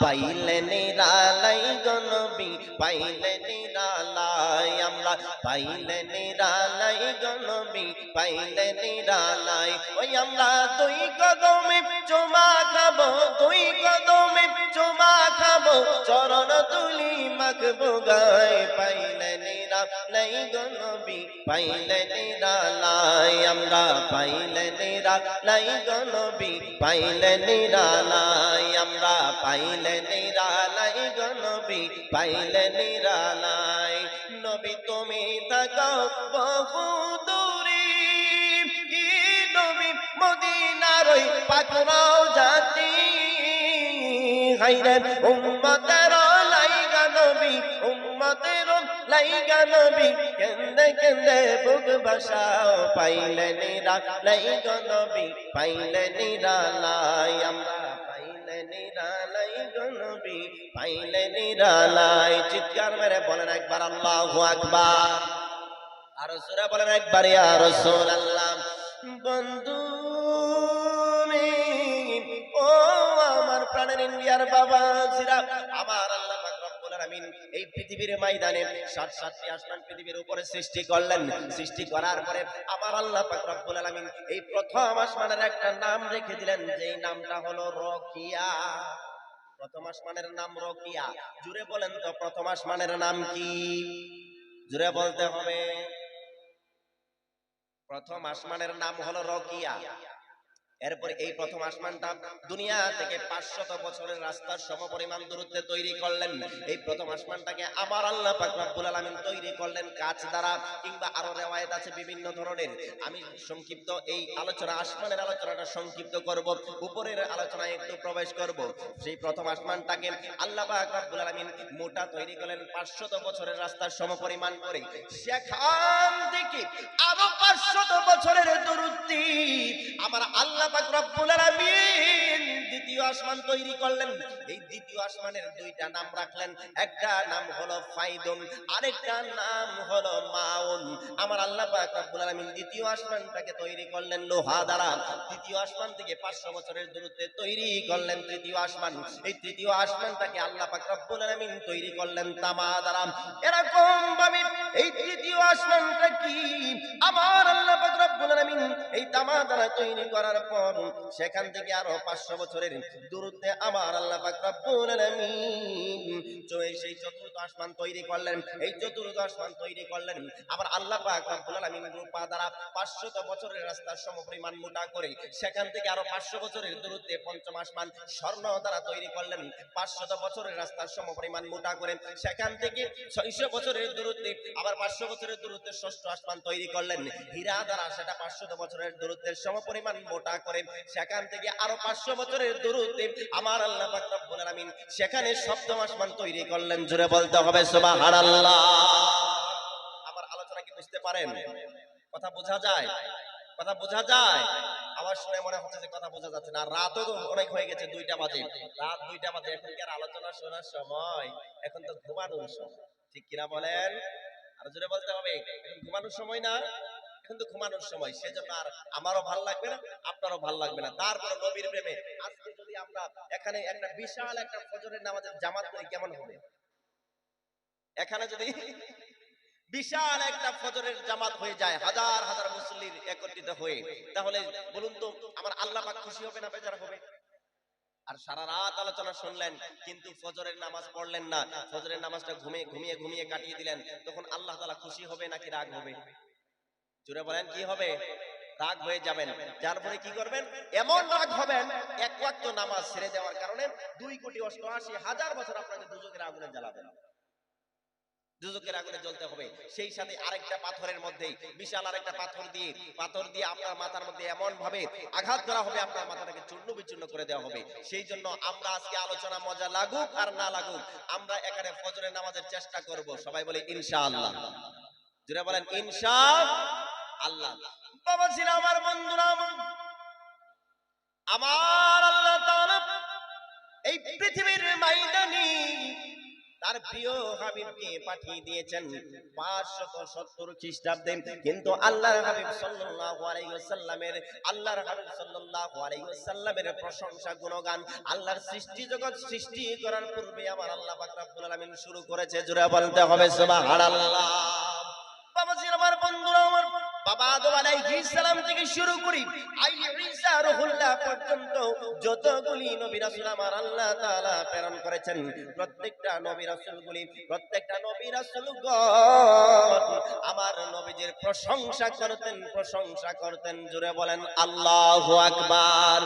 পাইলে নিরালাই গনবি পাইলে নিরালাই আমরা। পাইলে নিরালাই গনবি পাইলে নিরালাই। ওই আমরা দুই কদমে চুমা খাব, দুই কদমে খাব, চরণ তুলি মাখবো গায় পাইলে নিরালাই গনবি পাইলে নিরালাই আমরা পাইলে নিরালাই গনবি পাইলে নিরালাই আমরা পাইলে নিরালাই গনবি পাইলে নিরালাই নবী, তুমি থাকাও বহু দূরে। নবী, মদিনার ওই পাকরাও জাতি হাইরেন, উম্মতের লাইগা নবী, উম্মতের লাইগা নবী। কেন্দে কেন্দে বুক বাসাও পাইলে নিরা লাইগা নবী পাইলে নিরা রাসূলুল্লাহ। বন্ধু প্রাণের ইন্ডিয়ার বাবা আল্লাহ এই পৃথিবীর ময়দানে সাত সাতটি আসমান পৃথিবীর উপরে সৃষ্টি করলেন। সৃষ্টি করার পরে আমার আল্লাহ আলামিন এই প্রথম আসমানের একটা নাম রেখে দিলেন নামটা হলো রকিয়া। প্রথম আসমানের নাম রকিয়া। জুড়ে বলেন তো, প্রথম আসমানের নাম কি? জুড়ে বলতে হবে। প্রথম আসমানের নাম হলো রকিয়া। এরপর এই প্রথম আসমানটা দুনিয়া থেকে পাঁচশত বছরের রাস্তার সমপরিমাণ দূরত্বে তৈরি করলেন। এই প্রথম আসমানটাকে আমার আল্লাহ পাক রব্বুল আলামিন তৈরি করলেন কাচ দ্বারা কিংবা আরও রেওয়ায়েত আছে বিভিন্ন ধরনের। আমি সংক্ষিপ্ত এই আলোচনা, আসমানের আলোচনাটা সংক্ষিপ্ত করব, উপরের আলোচনায় একটু প্রবেশ করব। সেই প্রথম আসমানটাকে আল্লাহ পাক রব্বুল আলামিন মোটা তৈরি করলেন পাঁচশত বছরের রাস্তার সমপরিমাণ করে। সেখান থেকে আরও পাঁচশত বছরের দূরত্বে আমার আল্লাহ পাক রব্বুল আলামিন আসমান তৈরি করলেন। এই দ্বিতীয় আসমানের দুইটা নাম রাখলেন। একটা নাম হলো ফাইদুন, আরেকটা নাম হলো মাউন। আমার আল্লাহ পাক রব্বুল আলামিন দ্বিতীয় আসমানটাকে তৈরি করলেন লোহা দ্বারা। তৃতীয় আসমান থেকে 500 বছরের দূরত্বে তৈরি করলেন তৃতীয় আসমান। এই তৃতীয় আসমানটাকে আল্লাহ পাক রব্বুল আলামিন তৈরি করলেন তামা দ্বারা। এরকম ভাবে এই তৃতীয় আসমানটা কি? আমার আল্লাহ পাক রব্বুল আলামিন এই তামা দ্বারা তৈরি করার পর সেখান থেকে আরও 500 বছরের দূরত্বে আমার আল্লাহ সেই চতুর্থ আসমান তৈরি করলেন, এই চতুর্থ আসমান তৈরি করলেন। আবার আল্লাহ পাক রূপা দ্বারা 500 বছরের রাস্তার সমপরিমাণ মোটা করে সেখান থেকে আরও 500 বছরের দূরত্বে পঞ্চম আসমান স্বর্ণ দ্বারা তৈরি করলেন। 500 বছরের রাস্তার সমপরিমাণ মোটা করে সেখান থেকে 600 বছরের দূরত্বে আবার 500 বছরের দূরত্বে ষষ্ঠ আসমান তৈরি করলেন। হীরা দ্বারা সেটা 500 বছরের দূরত্বের সমপরিমাণ মোটা করে সেখান থেকে আরও 500 বছরের দূরত্বে আমার আল্লাহ পাক রব্বুল আলামিন সেখানে সপ্তম আসমান তৈরি করলেন। জোরে বলতে হবে, সুবহানাল্লাহ। আমার আলোচনা কি বুঝতে পারেন? কথা বোঝা যায়? কথা বোঝা যায়? আমার শুনে মনে হচ্ছে যে কথা বোঝা যাচ্ছে না। রাতও তো অনেক হয়ে গেছে দুইটা বাজে। রাত দুইটা বাজে। এখন কি আর আলোচনা শোনার সময়। এখন তো ঘুমানোর সময়। ঠিক কিনা বলেন? আর জোরে বলতে হবে, এখন ঘুমানোর সময় না? এখন তো ঘুমানোর সময়, সেজন্য আর আমারও ভালো লাগবে না, আপনারও ভালো লাগবে না। তারপর নবীর প্রেমে, আজকে যদি আমরা এখানে একটা বিশাল একটা ফজরের নামাজের জামাত করি কেমন হবে? এখানে যদি বিশাল একটা ফজরের জামাত হয়ে যায়, হাজার হাজার মুসল্লির একত্রিত হয়ে, তাহলে বলুন তো, আমার আল্লাহ পাক খুশি হবে না বেজার হবে? আর সারা রাত আলোচনা শুনলেন, কিন্তু ফজরের নামাজ পড়লেন না। ফজরের নামাজটা ঘুমিয়ে ঘুমিয়ে ঘুমিয়ে কাটিয়ে দিলেন, তখন আল্লাহ তাআলা খুশি হবে নাকি রাগ হবে? জুড়ে বলেন কি হবে? রাগ হয়ে যাবেন। যার পরে কি করবেন? এমন রাগ হবেন এক ওয়াক্ত নামাজ ছেড়ে দেওয়ার কারণে দুই কোটি অষ্টআশি হাজার বছর আপনাকে দুজকের আগুনে জ্বালাবেন। দুজকের আগুনে জ্বলতে হবে। সেই সাথে আরেকটা পাথরের মধ্যে বিশাল আরেকটা পাথর দিয়ে পাথর দিয়ে আপনার মাথার মধ্যে এমন ভাবে আঘাত করা হবে আপনার মাথাটাকে চূর্ণ বিচূর্ণ করে দেওয়া হবে। সেই জন্য আমরা আজকে আলোচনা মজা লাগুক আর না লাগুক আমরা এখানে ফজরের নামাজের চেষ্টা করব। সবাই বলে ইনশাআল্লাহ। জুড়ে বলেন ইনশা আল্লাহ। বাবা ছিল আমার বন্ধুরা আমার। আল্লাহ এই পৃথিবীর ময়দানে তার প্রিয় হাবিবকে পাঠিয়ে দিয়েছেন সত্তর খ্রিস্টাব্দে। কিন্তু আল্লাহর হাবিব সাল্লাল্লাহু আল্লাহর হাবিব প্রশংসা গুণগান, আল্লাহর সৃষ্টি জগৎ সৃষ্টি করার পূর্বে আমার আল্লাহ শুরু করেছে। জোরে বলতে হবে আমার বন্ধুরা আমার। বাবা থেকে শুরু করি পর্যন্ত যতগুলি নবী আমার আল্লাহ প্রেরণ করেছেন, প্রত্যেকটা নবী রাসূলগুলি, প্রত্যেকটা আমার নবীজির প্রশংসা করতেন প্রশংসা করতেন, জোরে বলেন আল্লাহ আকবার।